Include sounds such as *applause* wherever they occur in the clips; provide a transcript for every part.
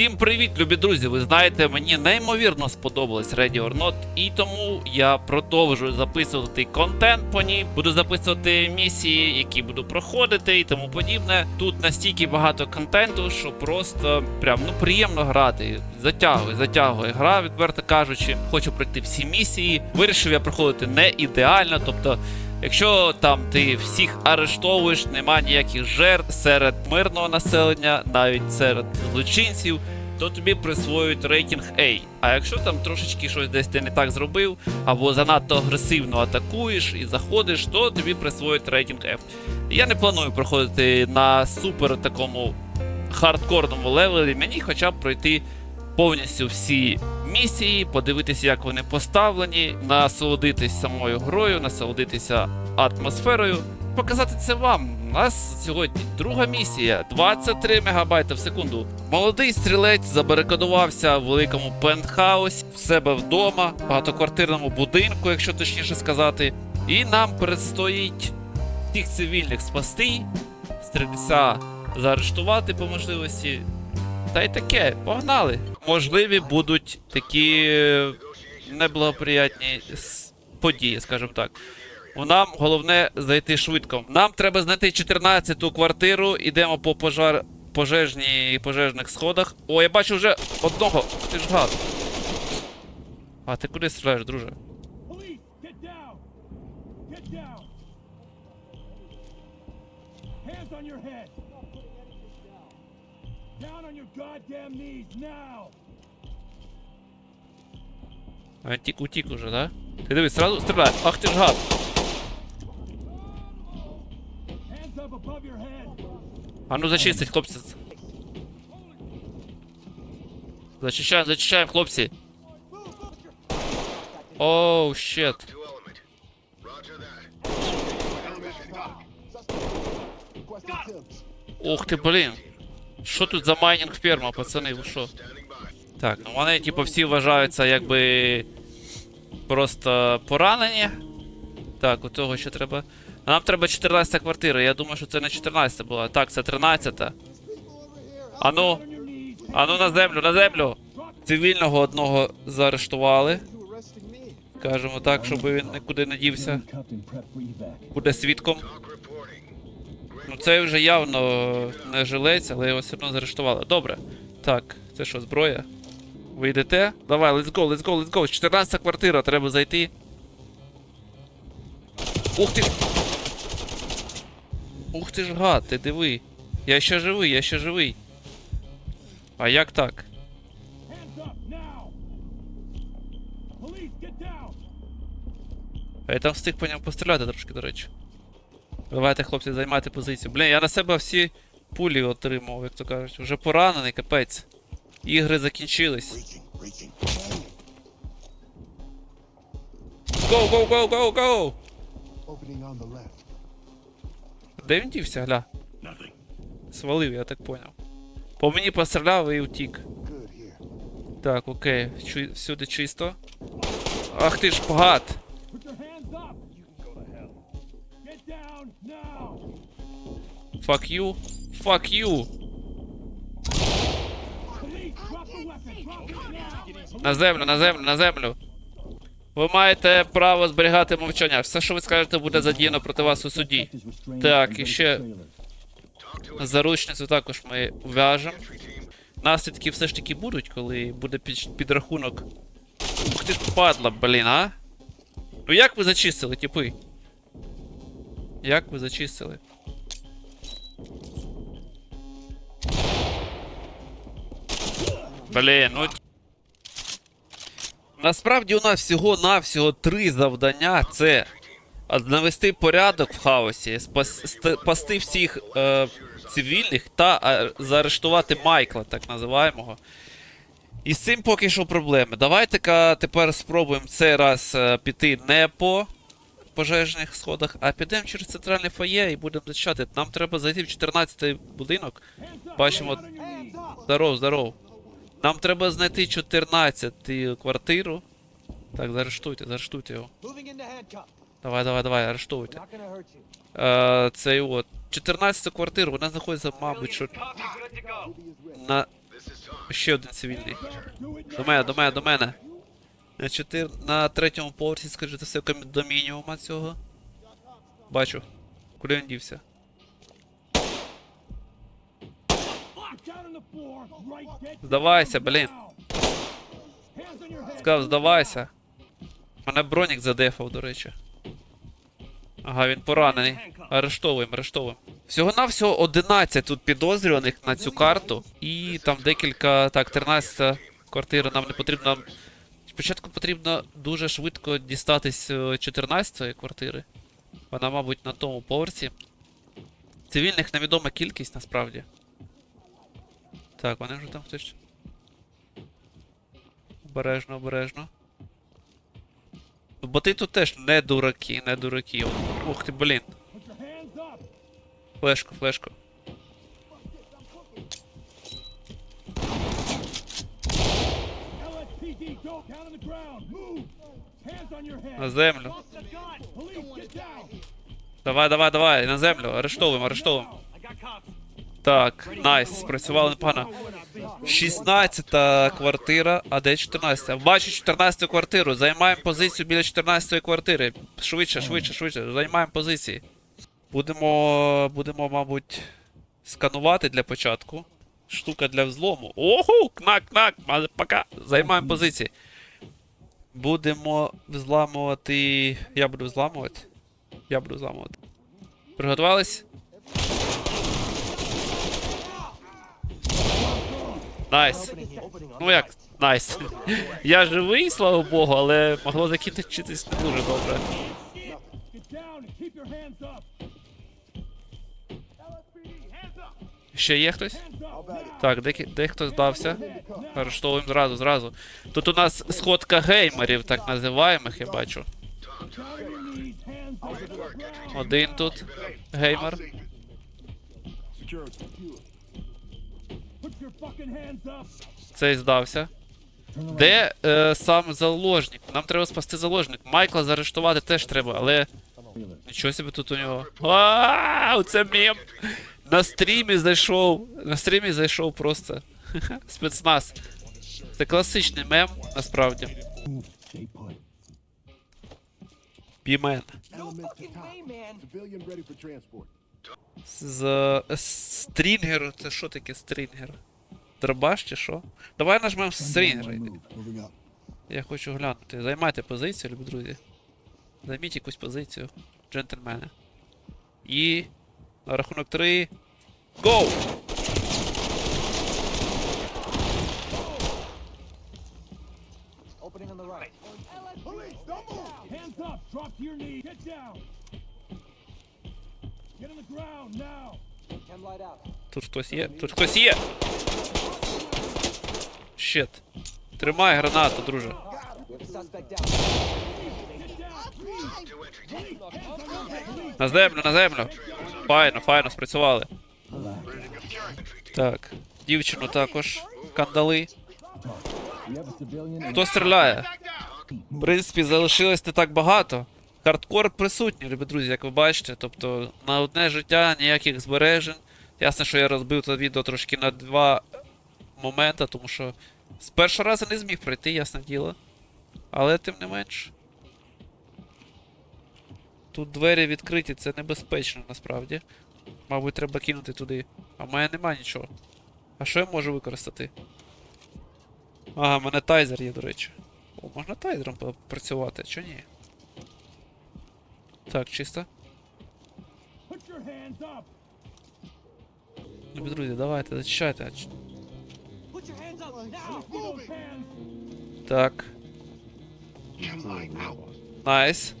Всім привіт, любі друзі! Ви знаєте, мені неймовірно сподобалась Ready or Not, і тому я продовжую записувати контент по ній. Буду записувати місії, які буду проходити і тому подібне. Тут настільки багато контенту, що просто прям ну приємно грати. Затягує, затягує гра, відверто кажучи. Хочу пройти всі місії. Вирішив я проходити не ідеально, тобто. Якщо там ти всіх арештовуєш, нема ніяких жертв серед мирного населення, навіть серед злочинців, то тобі присвоюють рейтинг A. А якщо там трошечки щось десь ти не так зробив, або занадто агресивно атакуєш і заходиш, то тобі присвоюють рейтинг F. Я не планую проходити на супер такому хардкорному левелі, мені хоча б пройти повністю всі місії, подивитися, як вони поставлені, насолодитись самою грою, насолодитися атмосферою. Показати це вам. У нас сьогодні друга місія 23 МБ в секунду. Молодий стрілець забарикадувався в великому пентхаусі в себе вдома, багатоквартирному будинку, якщо точніше сказати. І нам предстоїть всіх цивільних спасти, стрільця заарештувати по можливості. Та й таке, погнали. Можливі будуть такі е, неблагоприятні події, скажімо так. Нам головне зайти швидко. Нам треба знайти 14-ту квартиру, ідемо по пожар... пожежній пожежних сходах. О, я бачу вже одного. Ти ж гад. А ти куди стріляєш, друже? Hands on your head! А він тік утік уже, да? Ти дивись, сразу стріляє. Ах ти ж гад. Hands up above your head! А ну зачистить, хлопці. Зачищаємо, зачищаємо, хлопці. Оу, щет. Ух ти, блін. Що тут за майнінг ферма, пацани, ви що? Так, ну вони, типу, всі вважаються якби просто поранені. Так, у того ще треба. Нам треба 14 квартира. Я думаю, що це не 14 була. Так, це 13. Ану, ану на землю, на землю. Цивільного одного заарештували. Кажемо так, щоб він нікуди не дівся. Буде свідком. Ну це вже явно не жилець, але його все одно заарештували. Добре. Так, це що, зброя? Ви йдете? Давай, let's go, let's go, let's go. 14 квартира, треба зайти. Ух ти! ж! Ух ти ж гад, ти диви. Я ще живий, я ще живий. А як так? А я там встиг по ньому постріляти трошки, до речі. Давайте, хлопці, займайте позицію. Блін, я на себе всі пулі отримав, як то кажуть. Вже поранений, капець. Ігри закінчились. Гоу, гоу, гоу, гоу. Де він дівся, гля? Свалив, я так поняв. По мені постріляв і утік. Так, окей, Чу... всюди чисто. Ах ти ж гад! Fuck you. Fuck you. На землю, на землю, на землю. Ви маєте право зберігати мовчання. Все, що ви скажете, буде задіяно проти вас у суді. Так, і ще заручницю також ми в'яжемо. Наслідки все ж таки будуть, коли буде підрахунок. Ух ти ж падла, блін, а? Ну як ви зачистили, типи? Як ви зачистили? Блін, ну Насправді у нас всього-навсього три завдання: це навести порядок в хаосі, спасти всіх е, цивільних та заарештувати Майкла, так називаємого. І з цим поки що проблеми. Давайте-ка тепер спробуємо цей раз е, піти не по пожежних сходах, а підемо через центральне фоє і будемо зачати. Нам треба зайти в 14-й будинок. Бачимо. Здоров, здоров. Нам треба знайти 14 квартиру. Так, заарештуйте, заарештуйте його. Давай, давай, давай, арештуйте. Е, цей от. 14 квартиру, вона знаходиться, мабуть, що на. Ще один цивільний. До мене, до мене, до мене. На, чотир... на третьому поверсі, скажи, це все до мінімума цього. Бачу. Куди він дівся? Get down on the floor, right? Get Здавайся, блін. Сказав, здавайся. Мене бронік задефав, до речі. Ага, він поранений. Арештовуємо, арештовуємо. Всього навсього 11 тут підозрюваних на цю карту. І там декілька. Так, 13 квартира нам не потрібно. Спочатку потрібно дуже швидко дістатись 14-ї квартири. Вона, мабуть, на тому поверсі. Цивільних невідома кількість насправді. Так, вони вже там хтось. Обережно, обережно. Ну, Бо ти тут теж не дураки, не дураки. Ух ти, блін. Флешку, флешку. На землю. Давай, давай, давай, на землю. Арештовуємо, арештовуємо. Так, найс, спрацювали непогано. 16 квартира, а де 14? Бачу 14 квартиру. Займаємо позицію біля 14 квартири. Швидше, швидше, швидше. Займаємо позиції. Будемо, будемо, мабуть, сканувати для початку. Штука для взлому. Оху! Кнак, кнак! Пока! Займаємо позиції. Будемо взламувати. Я буду взламувати. Я буду взламувати. Приготувались? Найс. Ну як, найс. *laughs* Я живий, слава Богу, але могло закінчитись не дуже добре. Ще є хтось? Так, де, де хтось здався. Арештовуємо зразу, зразу. Тут у нас сходка геймерів, так називаємих, я бачу. Один тут геймер. Цей здався. Де е, сам заложник? Нам треба спасти заложник. Майкла заарештувати теж треба, але. Нічого собі тут у нього. Вау, це мем! На стрімі зайшов. На стрімі зайшов просто. *laughs* Спецназ. Це класичний мем, насправді. Transport. З стрінгер. Це що таке стрінгер? Дробаш чи що? Давай нажмемо стрінгер. Move. Moving up. Я хочу глянути. Займайте позицію, любі друзі. Займіть якусь позицію, джентльмени. І. На рахунок 3. Гоу! Opening on the right. Police, don't move. Hands up. Drop to your knees. Get down. Get on the ground now. Chem light out. Тут хтось є. Тут хтось є! Щет. Тримай гранату, друже. На землю, на землю. Файно, файно, спрацювали. Так. Дівчину також. Кандали. Хто стріляє? В принципі, залишилось не так багато. Хардкор присутній, любі друзі, як ви бачите. Тобто на одне життя ніяких збережень. Ясно, що я розбив це відео трошки на два моменти, тому що з першого разу не зміг пройти, ясне діло. Але тим не менш. Тут двері відкриті, це небезпечно насправді. Мабуть, треба кинути туди. А в мене нема нічого. А що я можу використати? Ага, в мене тайзер є, до речі. О, можна тайзером попрацювати, чи ні? Так, чисто. Put your hands up. Любі друзі, давайте, зачищайте. Так. Найс.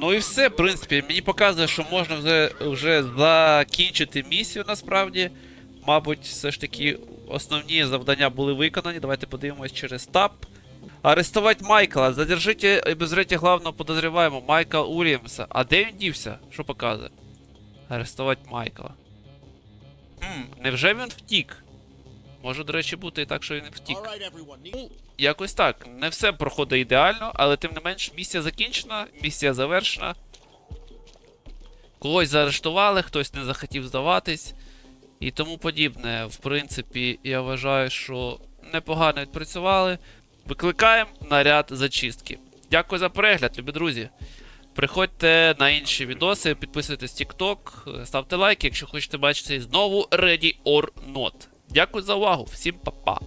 Ну і все, в принципі, мені показує, що можна вже, вже закінчити місію насправді. Мабуть, все ж таки основні завдання були виконані. Давайте подивимось через таб. Арестувати Майкла. Задержите і обезвредите главного подозреваемого Майкла Уріємса. А де він дівся? Що показує? Арестувати Майкла. Хм, невже він втік? Може, до речі, бути і так, що він втік. Ну, якось так. Не все проходить ідеально, але тим не менш, місія закінчена, місія завершена. Когось заарештували, хтось не захотів здаватись. і тому подібне. В принципі, я вважаю, що непогано відпрацювали. Викликаємо наряд зачистки. Дякую за перегляд, любі друзі. Приходьте на інші відоси, підписуйтесь TikTok, ставте лайки, якщо хочете бачити знову Ready or Not. Дякую за увагу, всім па-па.